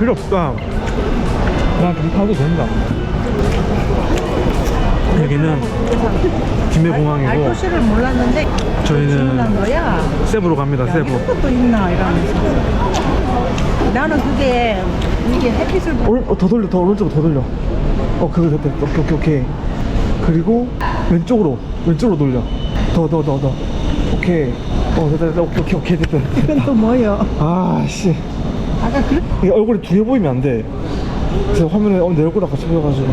필요 없다. 그냥 그렇게 타도 된다. 여기는 김해공항이고 알토시를 몰랐는데 저희는 난 거야. 세부로 갑니다. 세부. 이런 것도 있나 이러면서. 나는 그게 이게 햇빛을 보- 오른, 어, 더 돌려, 더 오른쪽으로 더 돌려. 어, 그거 됐다. 오케이, 오케이, 오케이. 그리고 왼쪽으로, 왼쪽으로 돌려. 더, 더, 더, 더. 오케이. 어, 됐다, 됐다. 오케이, 오케이, 오케이, 됐다. 이건 또 뭐예요? 아, 씨. 아까 그 이게 얼굴이 두 개 보이면 안 돼. 그래서 화면에 어, 내 얼굴랑 같이 보여가지고.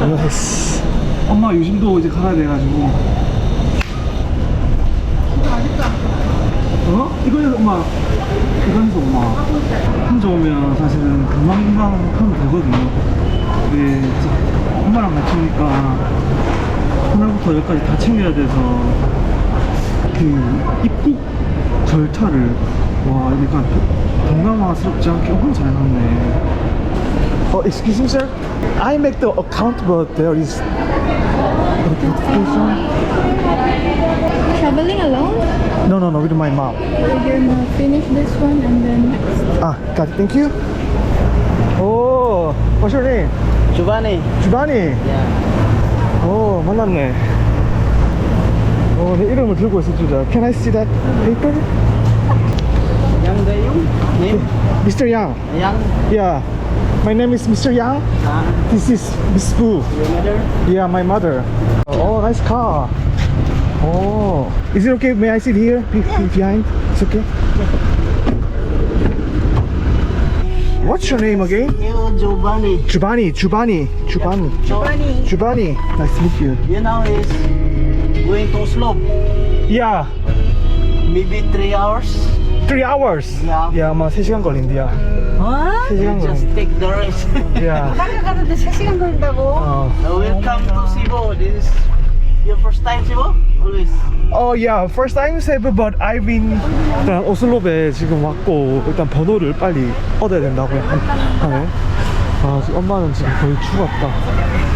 아, 씨. 엄마 요즘도 이제 가야 돼가지고. 어? 이거 해서 엄마. 이거 해서 엄마. 혼자 오면 사실은 금방금방 하면 되거든요. 근데 진짜 엄마랑 같이 오니까 하나부터 열까지 다 챙겨야 돼서 그 입국 절차를 와 약간 동남아스럽지 않게 엄청 잘 해놨네. 어, excuse me, sir. I make the account, but there is. Traveling alone? No, no, no, with my mom. We're gonna finish this one and then next. Ah, got it. Thank you. Oh, what's your name? Giovanni. 주바니. Yeah. 오, 만났네. 어, 내 이름을 들고 있을 줄이야. Can I see that paper? Yang Gayung. Name? Mr. Yang. Yang. Yeah. My name is Mr. Yang. Ah, This is Miss Boo. your mother? Yeah, my mother. Oh, nice car. Oh, is it okay? May I sit here be- be- behind? It's okay. What's your name again? Giovanni. Giovanni. Giovanni. Giovanni. Giovanni. Giovanni. Nice to meet you. You know it's going to Oslo. Yeah. Maybe three hours. Three hours. Yeah. Yeah, 아마 3시간 걸린대야. 어? 3시간 Just 걸린. take the rest. Yeah. 바다가 가는데 3시간 걸린다고? 어. Uh, Welcome to Cebu. This is your first time Cebu? Always. 어, yeah. First time Cebu, but I've been 일단 오슬로베 지금 왔고 일단 번호를 빨리 얻어야 된다고 하- 하네. 아, 지금 엄마는 지금 거의 죽었다.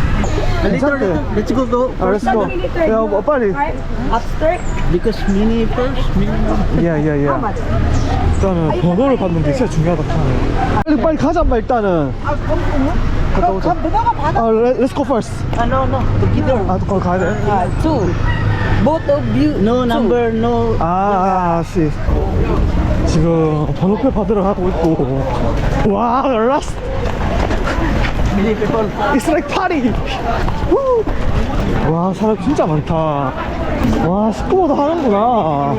Little. Let's go go. 아, let's go. 야, 뭐 빨리. 앞스트레이트? Because mini first, mini. 야, 야, 야. 일단은 번호를 받는 게 진짜 중요하다. 빨리 빨리 가자, 엄마 일단은. 아, 그럼 갔다 오자. 그럼 너가 받아. 아, let- let's go first. Ah, no, no. Together. 아, 거기 가야 돼. 아, two. Both of you. No number, no. 아, 아, 아, 씨. 지금 번호표 받으러 가고 있고. 와, 라스트. Many people. It's like party. 우! 와, 사람 진짜 많다. 와, 스쿠버도 하는구나.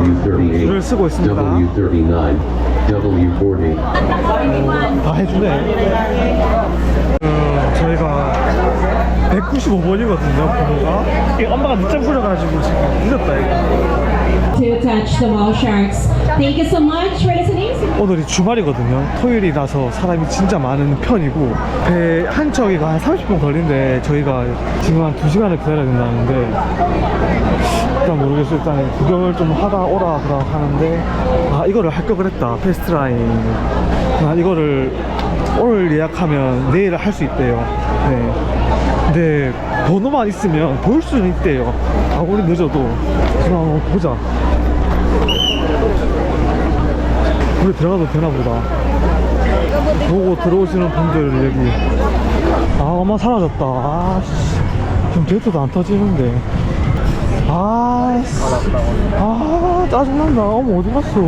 U38, 줄을 쓰고 있습니다. W39, W40. 다 해주네. 어, 저희가 195번이거든요, 번호가. 이 엄마가 늦잠 부려가지고 지금 늦었다, 이거. Touch the wall sharks. Thank you so much for listening. 오늘이 주말이거든요. 토요일이라서 사람이 진짜 많은 편이고 배 한 척이가 한 30분 걸리는데 저희가 지금 한 2시간을 기다려야 된다는데 일단 모르겠어요. 일단 구경을 좀 하다 오라 그러 하는데 아 이거를 할 걸 그랬다. 패스트라인 아 이거를 오늘 예약하면 내일 할 수 있대요. 네. 근데 번호만 있으면 볼 수는 있대요. 아무리 늦어도 그럼 한번 보자. 우리 들어가도 되나 보다. 보고 들어오시는 분들 여기. 아, 엄마 사라졌다. 아, 씨. 지금 데이트도 안 터지는데. 아, 씨. 아, 짜증난다. 어머, 어디 갔어?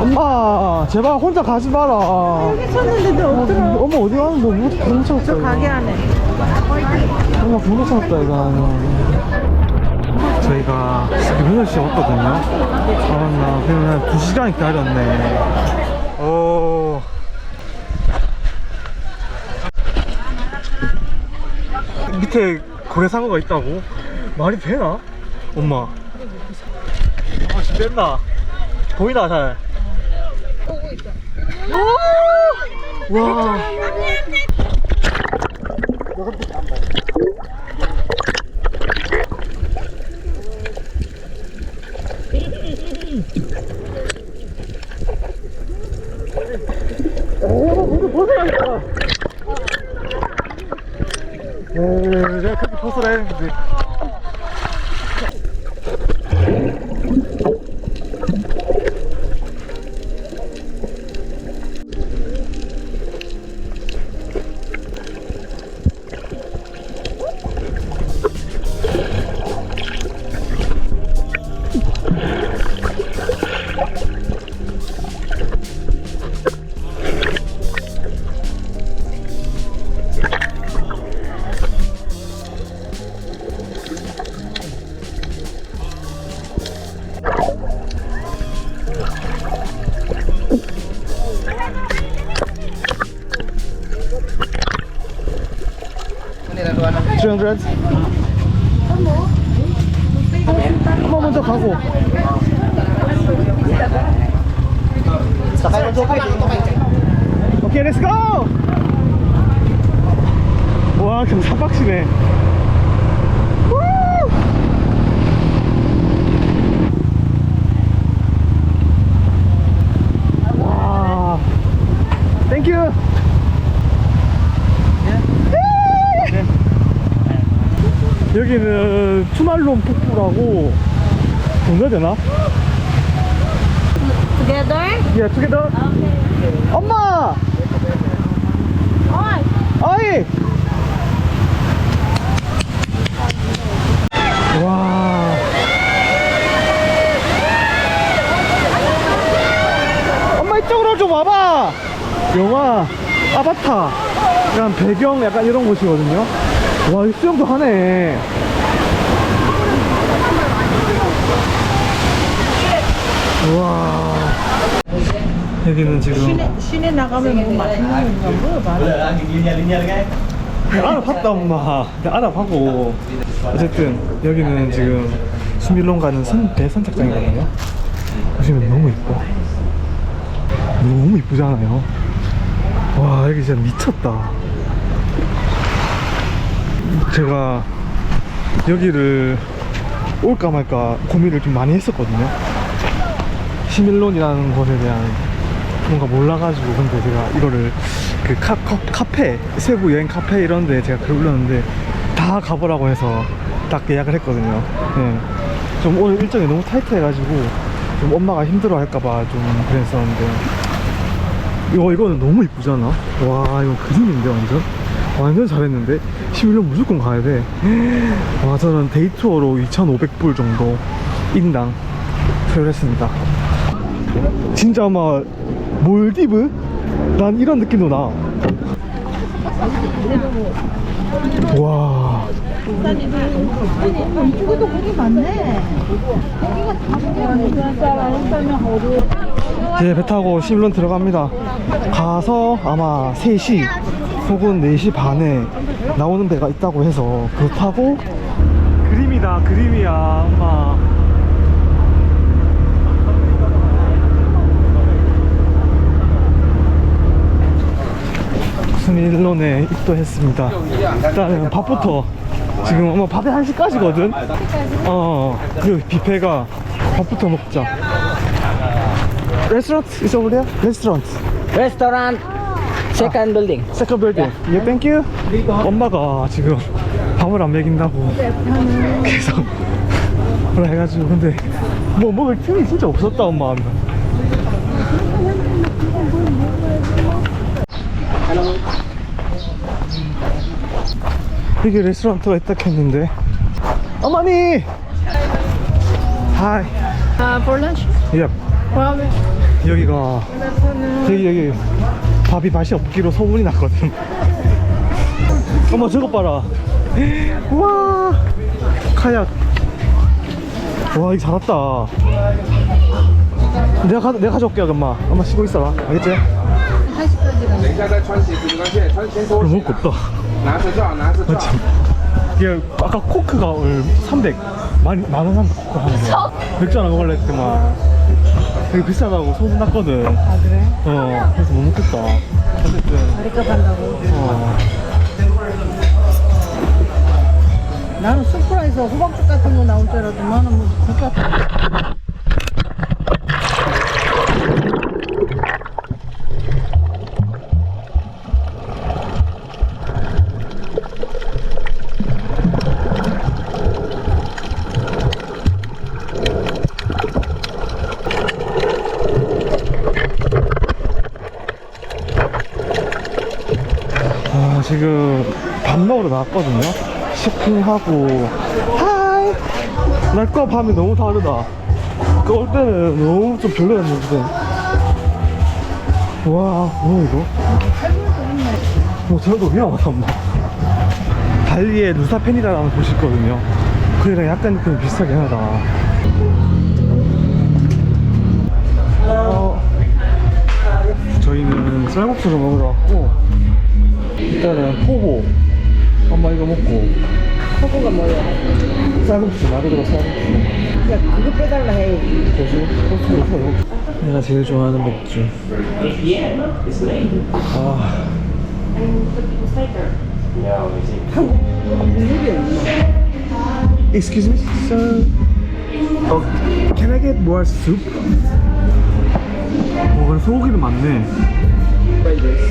엄마, 제발 혼자 가지 마라. 여기 너 어떡해. 엄마 어디 가는 거 못, 못 찾았다. 저. 가게 안에. 뭔가 분노 찾았다 이거 저희가 지금 8시에 왔거든요 아나 한 2시간 기다렸네 오 밑에 고래상어가 있다고? 말이 되나? 엄마 아 진짜 됐나? 보이나 잘? 오! 와 에, 내가 그렇게 벗어라 했는데 300? 엄마 먼저 가고. 오케이 렛츠 고! 와 그럼 사박시네. 와. 땡큐 여기는 투말론 폭포라고 건너야 되나? Together? 예, 투게더. 엄마! 어이! 와. 엄마 이쪽으로 좀 와봐! 영화 아바타. 약간 배경 약간 이런 곳이거든요. 와, 이 수영도 하네. 와. 여기는 지금 시내, 시내 나가면 뭐 맛있는 건가? 물어봐. 알아봤다 엄마. 내가 알아보고. 어쨌든 여기는 지금 수밀론 가는 선, 대선착장이거든요. 보시면 너무 이뻐. 너무 이쁘잖아요. 와 여기 진짜 미쳤다 제가 여기를 올까 말까 고민을 좀 많이 했었거든요. 시밀론이라는 곳에 대한 뭔가 몰라가지고 근데 제가 이거를 그 카, 카, 카페 세부 여행 카페 이런 데 제가 글 올렸는데 다 가보라고 해서 딱 예약을 했거든요. 예. 좀 오늘 일정이 너무 타이트해가지고 좀 엄마가 힘들어 할까봐 좀 그랬었는데. 이거 이거는 너무 이쁘잖아. 와 이거 그림인데 완전? 완전 잘했는데 11년 무조건 가야 돼 와 저는 데이 투어로 2,500불 정도 인당 소요했습니다 진짜 아마 몰디브? 난 이런 느낌도 나. 와. 이쪽에도 고기 많네. 이제 배 타고 시밀론 들어갑니다. 가서 아마 3시 혹은 4시 반에 나오는 배가 있다고 해서 그거 타고 그림이다 그림이야 엄마 스밀론에 입도했습니다. 일단은 밥부터 지금 엄마 밥이 1시까지거든? 어, 그리고 뷔페가 밥부터 먹자. Restaurant is over there? Restaurant. Restaurant, second building. 세컨 빌딩. 예, 땡큐. 엄마가 지금 밥을 안 먹인다고 계속 뭐라 해가지고 근데 뭐 먹을 틈이 진짜 없었다 엄마. 이게 레스토랑트가 있다 했는데 어머니 하이 Uh, for lunch? 예 Well, 여기가 여기 여기 밥이 맛이 없기로 소문이 났거든. 어머 저거 봐라. 와 카약. 와 이거 잘왔다. 내가, 내가 가져올게 엄마. 엄마 쉬고 있어라. 알겠지? 너무 뭐 곱다. 아, 참. 이게 아까 코크가 300 만, 만한 코크 하는 거 맥주 하나 먹을래? 했더만 되게 비싸다고 소문 났거든 아 그래? 어 그래서 못 먹겠다 어쨌든 머리값 한다고. 어 나는 술프라에서 호박죽 같은 거 나올 줄 알았더만 뭐 국밥. 아, 지금 밥 먹으러 나왔거든요. 쇼핑하고 하이. 날과 밤이 너무 다르다. 그 올 때는 너무 좀 별로였는데. 와, 뭐야 이거? 뭐 저도 위험하다. 달리의 루사펜이라는 곳이 있거든요. 그래랑 약간 느낌이 비슷하긴 하다. 어, 저희는 쌀국수를 먹으러 왔고 일단은 포보 엄마 이거 먹고 소고가 뭐야? 쌀국수 말 그대로 쌀국수 야 그거 빼달라 해. 고수 고수로 서요 내가 제일 좋아하는 맥주 아 Excuse me, sir. Oh, can I get more soup? 어, 그래 소고기도 많네.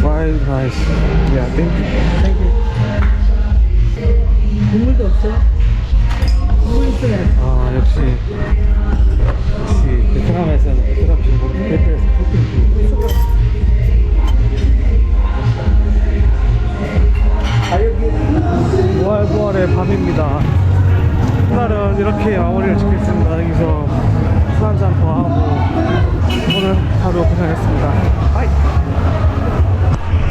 Fried rice. Yeah, thank you. Thank you. 국물도 없어? 국물 있어야 아 역시 역시